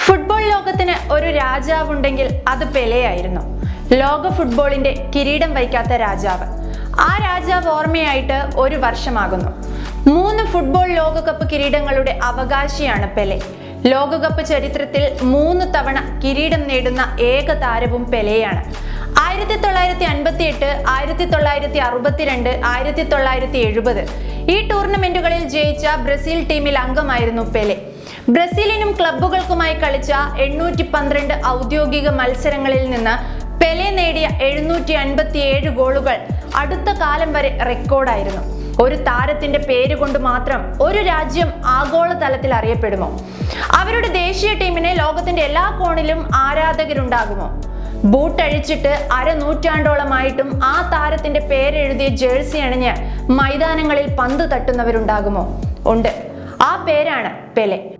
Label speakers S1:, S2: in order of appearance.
S1: Football ലോകത്തിന് ഒരു രാജാവുണ്ടെങ്കിൽ അത് പെലെയായിരുന്നു. ലോക ഫുട്ബോളിന്റെ കിരീടം വയ്ക്കാത്ത രാജാവ്. ആ രാജാവ് ഓർമ്മയായിട്ട് ഒരു വർഷമാകുന്നു. മൂന്ന് ഫുട്ബോൾ ലോകകപ്പ് കിരീടങ്ങളുടെ അവകാശിയാണ് പെലെ. ലോകകപ്പ് ചരിത്രത്തിൽ മൂന്ന് തവണ കിരീടം നേടുന്ന ഏക താരവും പെലെയാണ്. ആയിരത്തി തൊള്ളായിരത്തി അൻപത്തി എട്ട് ആയിരത്തി തൊള്ളായിരത്തി അറുപത്തിരണ്ട് ആയിരത്തി തൊള്ളായിരത്തി എഴുപത് ഈ ടൂർണമെന്റുകളിൽ ജയിച്ച ബ്രസീൽ ടീമിൽ അംഗമായിരുന്നു പെലെ. ബ്രസീലിനും ക്ലബ്ബുകൾക്കുമായി കളിച്ച എണ്ണൂറ്റി പന്ത്രണ്ട് ഔദ്യോഗിക മത്സരങ്ങളിൽ നിന്ന് പെലെ നേടിയ എഴുന്നൂറ്റി അൻപത്തി ഏഴ് ഗോളുകൾ അടുത്ത കാലം വരെ റെക്കോർഡായിരുന്നു. ഒരു താരത്തിന്റെ പേര് കൊണ്ട് മാത്രം ഒരു രാജ്യം ആഗോള തലത്തിൽ അറിയപ്പെടുമോ? അവരുടെ ദേശീയ ടീമിനെ ലോകത്തിന്റെ എല്ലാ കോണിലും ആരാധകരുണ്ടാകുമോ? ബൂട്ടഴിച്ചിട്ട് അരനൂറ്റാണ്ടോളമായിട്ടും ആ താരത്തിന്റെ പേരെഴുതിയ ജേഴ്സി അണിഞ്ഞ് മൈതാനങ്ങളിൽ പന്ത് തട്ടുന്നവരുണ്ടാകുമോ? ഉണ്ട്. ആ പേരാണ് പെലെ.